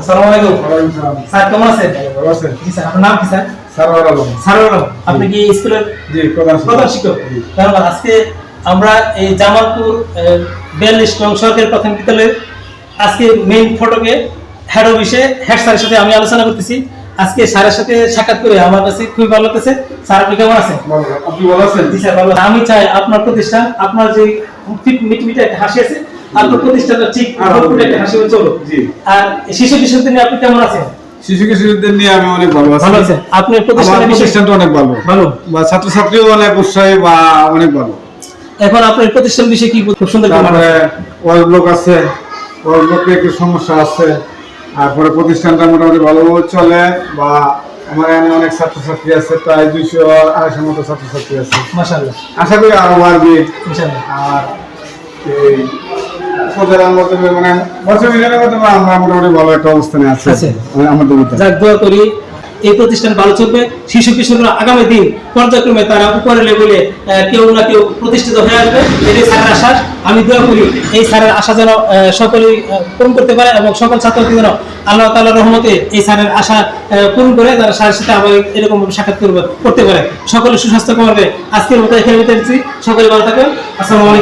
আসসালামু আলাইকুম। স্যার কেমন আছেন? ভালো আছেন? জি স্যার আপনার নাম কি স্যার? সারোয়ার আলম। সারুল আলম আপনি কি স্কুলের জি, প্রধান প্রধান শিক্ষক? ধন্যবাদ। আজকে আমরা এই জামালপুর বিয়াল্লিশ নং সরকারি প্রাথমিক বিদ্যালয়ের আজকে মেইন ফটোকে হেড অফিসে হেড স্যারের সাথে আমি আলোচনা করতেছি। আজকে স্যারের সাথে সাক্ষাৎ করে আমার কাছে খুবই ভালো লাগতেছে। স্যার আপনি কেমন আছেন? আপনি ভালো আছেন? জি স্যার ভালো আমি চাই আপনার প্রতিষ্ঠান আপনার যে ফিট মিটমিটে হাসি আছে আপনার প্রতিষ্ঠানটা ঠিক ফুটফুটে একটা হাসি চলো আর শিশু কিশোরদের নিয়ে আপনি কেমন আছেন? শিশু কিশোরদের নিয়ে আমি অনেক ভালো আছি। ভালো আছেন। আপনার প্রতিষ্ঠানের প্রতিষ্ঠানটা অনেক ভালো। ভালো। বা ছাত্রছাত্রীও অনেক উৎসাহী বা অনেক ভালো। এখন আপনার প্রতিষ্ঠান বিষয়ে কি খুব সুন্দর ব্লক আছে ব্লকে একটু সমস্যা আছে। তারপরে প্রতিষ্ঠানটা মোটামুটি ভালোভাবে চলে বা আমার এখানে অনেক ছাত্রছাত্রী আছে প্রায় দুইশো আড়াইশো মতো ছাত্রছাত্রী আছে। আশা করি আরও বাড়বে। আর মানে বছর আমরা মোটামুটি ভালো একটা অবস্থানে আছে। আমাদের যাক দোয়া করি এই প্রতিষ্ঠান ভালো চলবে। শিশু কিশোররা আগামী দিন পর্যায়ক্রমে তারা উপরে লেভেলে কেউ না কেউ প্রতিষ্ঠিত হয়ে আসবে। এটাই স্যারের আশ্বাস। আমি দোয়া করি এই স্যারের আশা যেন সকলেই পূরণ করতে পারে এবং সকল যেন আল্লাহ রহমতে এই স্যারের আশা পূরণ করে তারা স্যারের সাথে আবার এরকম সাক্ষাৎ করবে করতে পারে। সকলে সুস্বাস্থ্য কামনা করে আজকের মতো এখানে সকলে ভালো থাকবেন আসসালামু আলাইকুম।